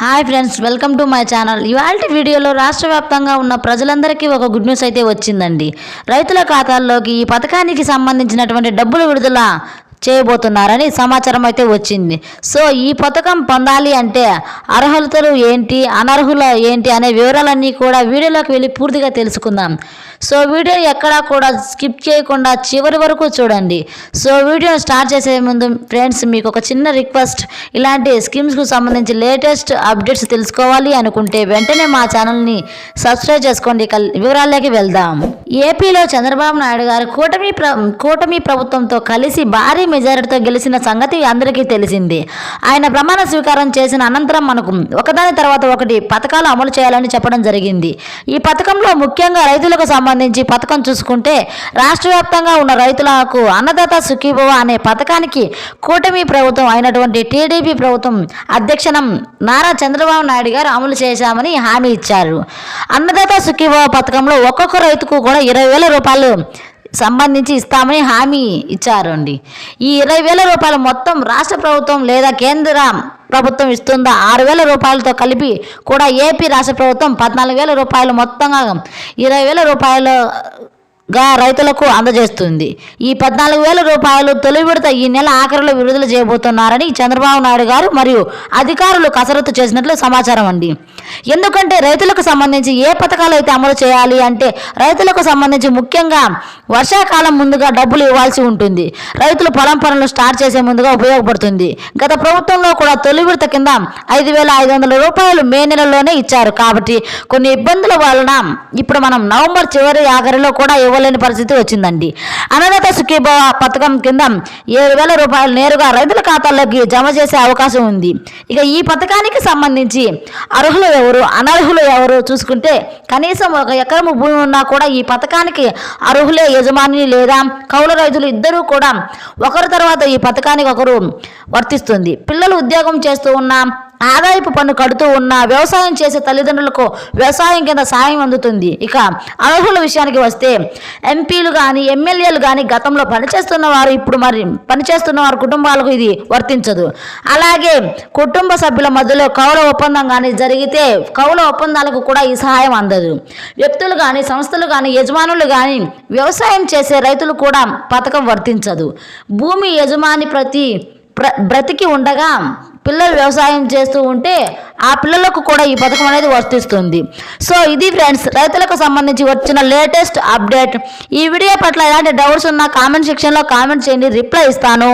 Hi friends welcome to my channel ఇవాళ వీడియోలో రాష్ట్ర వ్యాప్తంగా ఉన్న ప్రజలందరికీ ఒక గుడ్ న్యూస్ అయితే వచ్చిందండి. రైతుల ఖాతాల్లోకి ఈ పథకానికి సంబంధించినటువంటి డబ్బులు విడుదల చేయబోతున్నారని సమాచారం అయితే వచ్చింది. సో ఈ పథకం పొందాలి అంటే అర్హతలు ఏంటి అనర్హుల ఏంటి అనే వివరాలన్నీ కూడా వీడియోలోకి వెళ్ళి పూర్తిగా తెలుసుకుందాం. సో వీడియో ఎక్కడా కూడా స్కిప్ చేయకుండా చివరి వరకు చూడండి. సో వీడియోను స్టార్ట్ చేసే ముందు ఫ్రెండ్స్ మీకు ఒక చిన్న రిక్వెస్ట్. ఇలాంటి స్కీమ్స్కు సంబంధించి లేటెస్ట్ అప్డేట్స్ తెలుసుకోవాలి అనుకుంటే వెంటనే మా ఛానల్ని సబ్స్క్రైబ్ చేసుకోండి. ఇక వివరాల్లోకి వెళ్దాం. ఏపీలో చంద్రబాబు నాయుడు గారు కూటమి ప్ర కూటమి ప్రభుత్వంతో కలిసి భారీ మెజారిటీతో గెలిచిన సంగతి అందరికీ తెలిసింది. ఆయన ప్రమాణ స్వీకారం చేసిన అనంతరం మనకు ఒకదాని తర్వాత ఒకటి పథకాలు అమలు చేయాలని చెప్పడం జరిగింది. ఈ పథకంలో ముఖ్యంగా రైతులకు సంబంధించి పథకం చూసుకుంటే రాష్ట్ర వ్యాప్తంగా ఉన్న రైతులకు అన్నదాత సుఖీభవ అనే పథకానికి కూటమి ప్రభుత్వం అయినటువంటి టీడీపీ ప్రభుత్వం అధ్యక్షనం నారా చంద్రబాబు నాయుడు గారు అమలు చేశామని హామీ ఇచ్చారు. అన్నదాత సుఖీభవ పథకంలో ఒక్కొక్క రైతుకు కూడా ఇరవై వేల రూపాయలు సంబంధించి ఇస్తామని హామీ ఇచ్చారు అండి. ఈ ఇరవై వేల రూపాయలు మొత్తం రాష్ట్ర ప్రభుత్వం లేదా కేంద్ర ప్రభుత్వం ఇస్తుందా? ఆరు వేల రూపాయలతో కలిపి కూడా ఏపీ రాష్ట్ర ప్రభుత్వం పద్నాలుగు వేల రూపాయలు మొత్తంగా ఇరవై వేల రూపాయలు గా రైతులకు అందజేస్తుంది. ఈ పద్నాలుగు వేల రూపాయలు తొలి విడత ఈ నెల ఆఖరిలో విడుదల చేయబోతున్నారని చంద్రబాబు నాయుడు గారు మరియు అధికారులు కసరత్తు చేసినట్లు సమాచారం అండి. ఎందుకంటే రైతులకు సంబంధించి ఏ పథకాలు అయితే అమలు చేయాలి అంటే రైతులకు సంబంధించి ముఖ్యంగా వర్షాకాలం ముందుగా డబ్బులు ఇవ్వాల్సి ఉంటుంది. రైతులు పొలం పనులు స్టార్ట్ చేసే ముందుగా ఉపయోగపడుతుంది. గత ప్రభుత్వంలో కూడా తొలి విడత కింద ఐదు వేల ఐదు వందల రూపాయలు మే నెలలోనే ఇచ్చారు. కాబట్టి కొన్ని ఇబ్బందుల వలన ఇప్పుడు మనం నవంబర్ చివరి ఆఖరిలో కూడా ఇవ్వలేని పరిస్థితి వచ్చిందండి. అన్నదాత సుఖీభవ పథకం కింద ఏడు వేల రూపాయలు నేరుగా రైతుల ఖాతాల్లోకి జమ చేసే అవకాశం ఉంది. ఇక ఈ పథకానికి సంబంధించి అర్హులు ఎవరు అనర్హులు ఎవరు చూసుకుంటే కనీసం ఒక ఎకరము భూమి ఉన్నా కూడా ఈ పథకానికి అర్హులే యజమాని లేదా కౌలు రైతులు ఇద్దరూ కూడా ఒకరి తర్వాత ఈ పథకానికి ఒకరు వర్తిస్తుంది. పిల్లలు ఉద్యోగం చేస్తూ ఉన్నా ఆదాయపు పన్ను కడుతూ ఉన్న వ్యవసాయం చేసే తల్లిదండ్రులకు వ్యవసాయం కింద సాయం అందుతుంది. ఇక అర్హుల విషయానికి వస్తే ఎంపీలు కానీ ఎమ్మెల్యేలు కానీ గతంలో పనిచేస్తున్న వారు ఇప్పుడు మరి పనిచేస్తున్న వారి కుటుంబాలకు ఇది వర్తించదు. అలాగే కుటుంబ సభ్యుల మధ్యలో కౌల ఒప్పందం కానీ జరిగితే కౌల ఒప్పందాలకు కూడా ఈ సహాయం అందదు. వ్యక్తులు కానీ సంస్థలు కానీ యజమానులు కానీ వ్యవసాయం చేసే రైతులు కూడా పథకం వర్తించదు. భూమి యజమాని ప్రతి బ్ర బ్రతికి ఉండగా పిల్లలు వ్యవసాయం చేస్తూ ఉంటే ఆ పిల్లలకు కూడా ఈ పథకం అనేది వర్తిస్తుంది. సో ఇది ఫ్రెండ్స్ రైతులకు సంబంధించి వచ్చిన లేటెస్ట్ అప్డేట్. ఈ వీడియో పట్ల ఎలాంటి డౌట్స్ ఉన్నా కామెంట్ సెక్షన్లో కామెంట్ చేయండి రిప్లై ఇస్తాను.